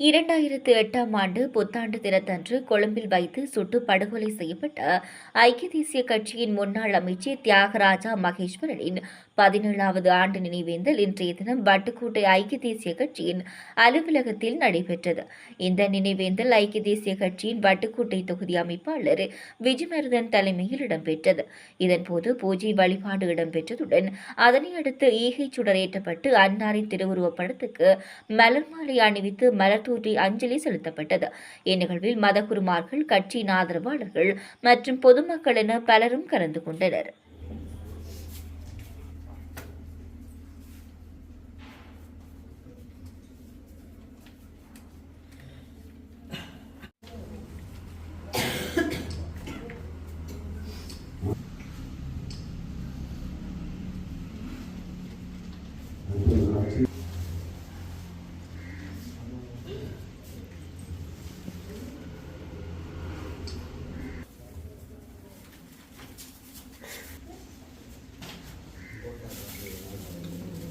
இரண்டாயிரத்து எட்டாம் ஆண்டு புத்தாண்டு தினத்தன்று கொழும்பில் வைத்து சுட்டு படுகொலை செய்யப்பட்ட ஐக்கிய தேசிய கட்சியின் முன்னாள் அமைச்சர் தியாகராஜா மகேஸ்வரனின் பதினேழாவது ஆண்டு நினைவேந்தல் இன்றைய தினம் வட்டுக்கோட்டை ஐக்கிய தேசிய கட்சியின் அலுவலகத்தில் நடைபெற்றது. இந்த நினைவேந்தல் ஐக்கிய தேசிய கட்சியின் வட்டுக்கோட்டை தொகுதி அமைப்பாளர் விஜிமருதன் தலைமையில் இடம்பெற்றது. இதன்போது பூஜை வழிபாடு இடம்பெற்றதுடன் அதனையடுத்து ஈகைச் ஈகை சுடரேற்றப்பட்டு அன்னாரின் திருவுருவப் படத்துக்கு மலர் மாலை அணிவித்து மலர் மலர்தூற்றி அஞ்சலி செலுத்தப்பட்டது. இந்நிகழ்வில் மதகுருமார்கள் கட்சியின் ஆதரவாளர்கள் மற்றும் பொதுமக்கள் என பலரும் கலந்து கொண்டனர்.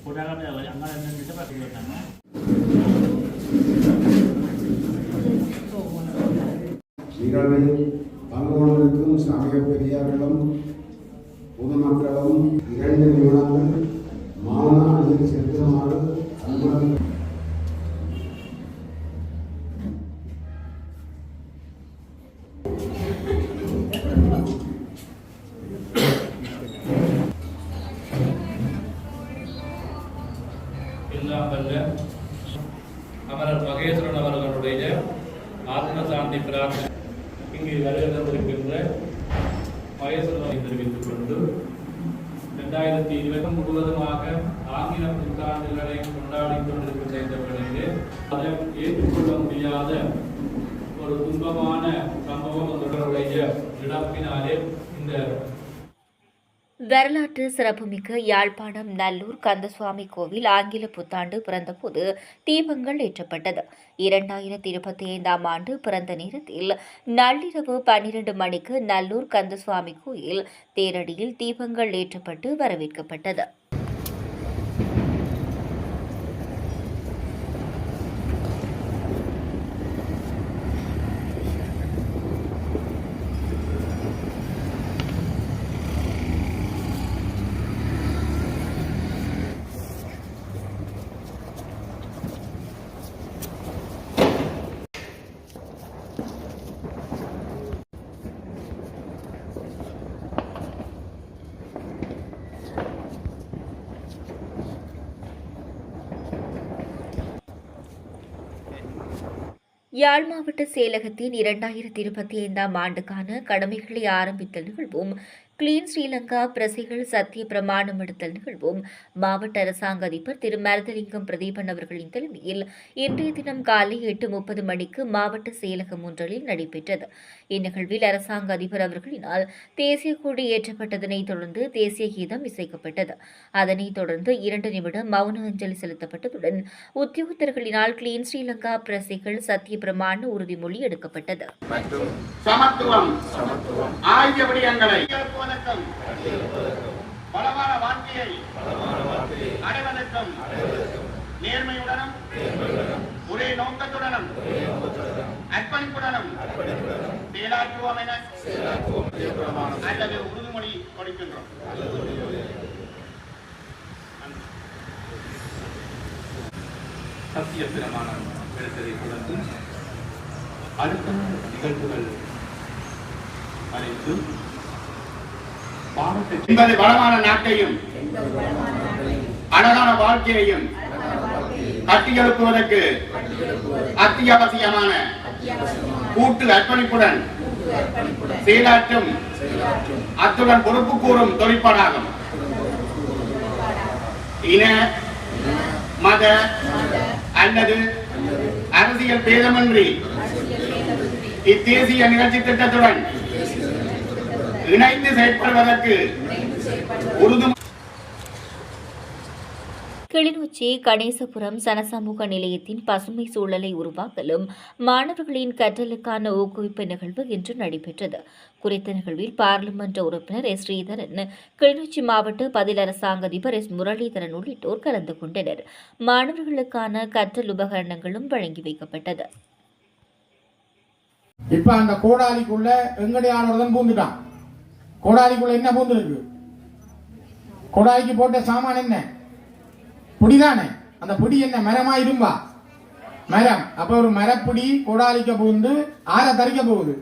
போட்டாங்க அங்கே நின்றுட்டு பார்த்துட்டு வந்தாங்க நிகழ்வில் பங்கு கொண்டிருக்கும் சமய பெரியார்களும் பொதுமக்களும் இரண்டு நிமிடங்கள் மௌன அஞ்சலி செலுத்துமாறு அன்புடன் மகேஸ்வரனை தெரிவித்துக் கொண்டு இரண்டாயிரத்தி இருபது முழுவதுமாக ஆங்கில புத்தாண்டுகளை கொண்டாடிக் கொண்டிருக்கின்ற இந்த வேளையிலே அதை ஏற்றுக்கொள்ள முடியாத ஒரு துன்பமான சம்பவம் அவர்களுடைய இழப்பினாலே இந்த வரலாற்று சிறப்புமிக்க யாழ்ப்பாணம் நல்லூர் கந்தசுவாமி கோவில் ஆங்கில புத்தாண்டு பிறந்தபோது தீபங்கள் ஏற்றப்பட்டது. இரண்டாயிரத்தி இருபத்தி ஐந்தாம் ஆண்டு பிறந்த நேரத்தில் நள்ளிரவு பன்னிரண்டு மணிக்கு நல்லூர் கந்தசுவாமி கோயில் தேரடியில் தீபங்கள் ஏற்றப்பட்டு வரவேற்கப்பட்டது. யாழ் மாவட்ட செயலகத்தின் இரண்டாயிரத்தி இருபத்தி ஐந்தாம் ஆண்டுக்கான கடமைகளை ஆரம்பித்த நிகழ்வும் கிளீன் ஸ்ரீலங்கா பிரசைகள் சத்திய பிரமாணம் எடுத்தல் நிகழ்வும். மாவட்ட அரசாங்க அதிபர் திரு. மருதலிங்கம் பிரதீபன் அவர்களின் தலைமையில் இன்றைய தினம் காலை எட்டு முப்பது மணிக்கு மாவட்ட செயலகம் ஒன்றில் நடைபெற்றது. இந்நிகழ்வில் அரசாங்க அதிபர் அவர்களினால் தேசிய கொடி ஏற்றப்பட்டதனைத் தொடர்ந்து தேசிய கீதம் இசைக்கப்பட்டது. அதனைத் தொடர்ந்து இரண்டு நிமிடம் மௌன அஞ்சலி செலுத்தப்பட்டதுடன் உத்தியோகத்தர்களினால் கிளீன் ஸ்ரீலங்கா பிரசைகள் சத்திய பிரமாண உறுதிமொழி எடுக்கப்பட்டது. மற்றும் பலமான வாழ்க்கையை அடைவதற்கும் நேர்மையுடனும் ஒரே நோக்கத்துடனும் அர்ப்பணிப்புடனும் செயலாற்றுவோம் என அல்லது உறுதிமொழி கொடுக்கின்றோம். சத்திய பிரமாணம் எடுத்ததை தொடர்ந்து அடுத்த நிகழ்வுகள் அனைத்தும் என்பது வளமான நாட்டையும் அழகான வாழ்க்கையையும் கட்டியெழுப்புவதற்கு அத்தியாவசியமான கூட்டு அர்ப்பணிப்புடன் செயலாற்றும் அத்துடன் பொறுப்பு கூறும் தொழிற்பாடாகும் இன மத அல்லது அரசியல் பேதமின்றி இத்தேசிய நிகழ்ச்சி திட்டத்துடன் இணைந்து செயற்படுவதற்கு உறுதி கிளிநொச்சி கணேசபுரம் சனசமூக நிலையத்தின் பசுமை சூழலை உருவாக்கலும் மாணவர்களின் கற்றலுக்கான ஊக்குவிப்பு நிகழ்வு இன்று நடைபெற்றது. குறித்த நிகழ்வில் பாராளுமன்ற உறுப்பினர் எஸ். ஸ்ரீதரன் கிளிநொச்சி மாவட்ட பதில் அரசாங்க அதிபர் எஸ். முரளிதரன் உள்ளிட்டோர் கலந்து கொண்டனர். மாணவர்களுக்கான கற்றல் உபகரணங்களும் வழங்கி வைக்கப்பட்டது. இப்ப அந்த கோடாலிக்குள்ள எங்கடைய ஆளோட பூந்துட்டான். கோடாலிக்குள்ள என்ன பூந்துருக்கு கோடாரிக்கு போட்ட சாமான் என்ன? புடிதானே? அந்த புடி என்ன மரமா இரும்பா? மரம். அப்ப ஒரு மரப்புடி கோடாரிக்க பூந்து ஆற தரிக்க போகுது.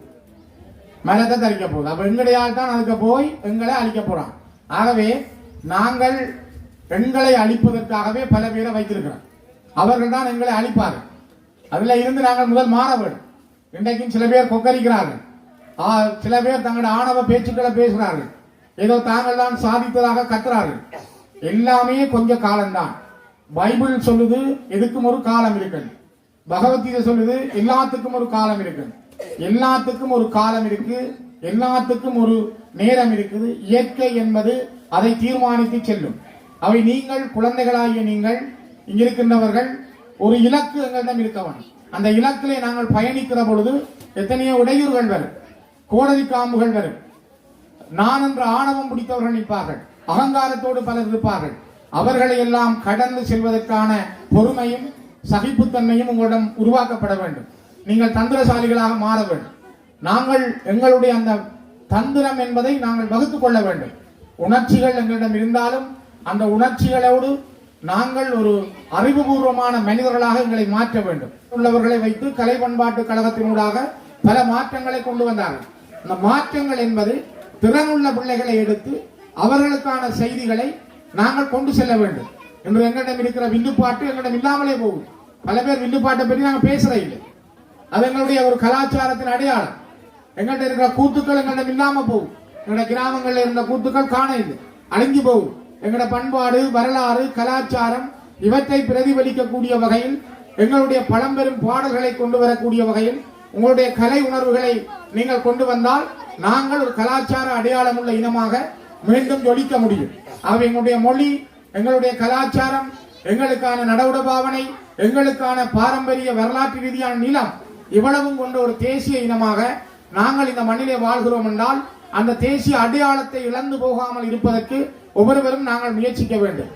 மரத்தை தரிக்க போகுது. அப்ப எங்களுடைய தான் அதுக்கு போய் எங்களை அழிக்க போறான். ஆகவே நாங்கள் எங்களை அழிப்பதற்காகவே பல பேரை வைத்திருக்கிறோம். அவர்கள் தான் எங்களை அழிப்பார்கள். அதுல இருந்து நாங்கள் முதல் மாற இன்றைக்கும் சில பேர் கொக்கரிக்கிறார்கள். சில பேர் தங்களுடைய ஆணவ பேச்சுக்களை பேசுகிறார்கள். ஏதோ தாங்கள் தான் சாதித்ததாக கத்துறார்கள். எல்லாமே கொஞ்ச காலம்தான். பைபிள் சொல்லுது எதுக்கும் ஒரு காலம் இருக்குது பகவத்கீதை சொல்லுது எல்லாத்துக்கும் ஒரு காலம் இருக்கு. எல்லாத்துக்கும் ஒரு காலம் இருக்கு. எல்லாத்துக்கும் ஒரு நேரம் இருக்குது. இயற்கை என்பது அதை தீர்மானித்து செல்லும். அவை நீங்கள் குழந்தைகளாகிய நீங்கள் இங்கிருக்கின்றவர்கள் ஒரு இலக்கு எங்களிடம் இருக்க வேண்டும் அந்த இலக்கிலே நாங்கள் பயணிக்கிற பொழுது எத்தனையோ இடையூறுகள் வரும். கோடரி காம்புகள் வரும். நான் என்ற ஆணவம் பிடித்தவர்கள் நிற்பார்கள். அகங்காரத்தோடு பலர் இருப்பார்கள். அவர்களை எல்லாம் கடந்து செல்வதற்கான பொறுமையும் சகிப்புத்தன்மையும் உங்களிடம் உருவாக்கப்பட வேண்டும். நீங்கள் தந்திரசாலிகளாக மாற வேண்டும். நாங்கள் எங்களுடைய அந்த தந்திரம் என்பதை நாங்கள் வகுத்துக் கொள்ள வேண்டும். உணர்ச்சிகள் எங்களிடம் இருந்தாலும் அந்த உணர்ச்சிகளோடு நாங்கள் ஒரு அறிவுபூர்வமான மனிதர்களாக எங்களை மாற்ற வேண்டும். உள்ளவர்களை வைத்து கலை பண்பாட்டு கழகத்தினூடாக பல மாற்றங்களை கொண்டு வந்தார்கள். அந்த மாற்றங்கள் என்பது திறனுள்ள பிள்ளைகளை எடுத்து அவர்களுக்கான செய்திகளை நாங்கள் கொண்டு செல்ல வேண்டும். என்று எங்களிடம் இருக்கிற வில்லுப்பாட்டு எங்களிடம் இல்லாமலே போகும். பல பேர் வில்லுப்பாட்டை பற்றி நாங்கள் பேசுறே இல்லை. அது எங்களுடைய ஒரு கலாச்சாரத்தின் அடையாளம். எங்கள்கிட்ட இருக்கிற கூத்துக்கள் எங்களிடம் இல்லாம போகும். எங்களோட கிராமங்களில் இருந்த கூத்துக்கள் காண இல்லை. அழிஞ்சு போகும். எங்களோட பண்பாடு வரலாறு கலாச்சாரம் இவற்றை பிரதிபலிக்கக்கூடிய வகையில் எங்களுடைய பழம்பெரும் பாடல்களை கொண்டு வரக்கூடிய வகையில் உங்களுடைய கலை உணர்வுகளை நீங்கள் கொண்டு வந்தால் நாங்கள் ஒரு கலாச்சார அடையாளம் உள்ள இனமாக மீண்டும் ஜொலிக்க முடியும். ஆகவே எங்களுடைய மொழி எங்களுடைய கலாச்சாரம் எங்களுக்கான நடவுட பாவனை எங்களுக்கான பாரம்பரிய வரலாற்று ரீதியான நிலம் இவ்வளவும் கொண்ட ஒரு தேசிய இனமாக நாங்கள் இந்த மண்ணிலே வாழ்கிறோம் என்றால் அந்த தேசிய அடையாளத்தை இழந்து போகாமல் இருப்பதற்கு ஒவ்வொருவரும் நாங்கள் முயற்சிக்க வேண்டும்.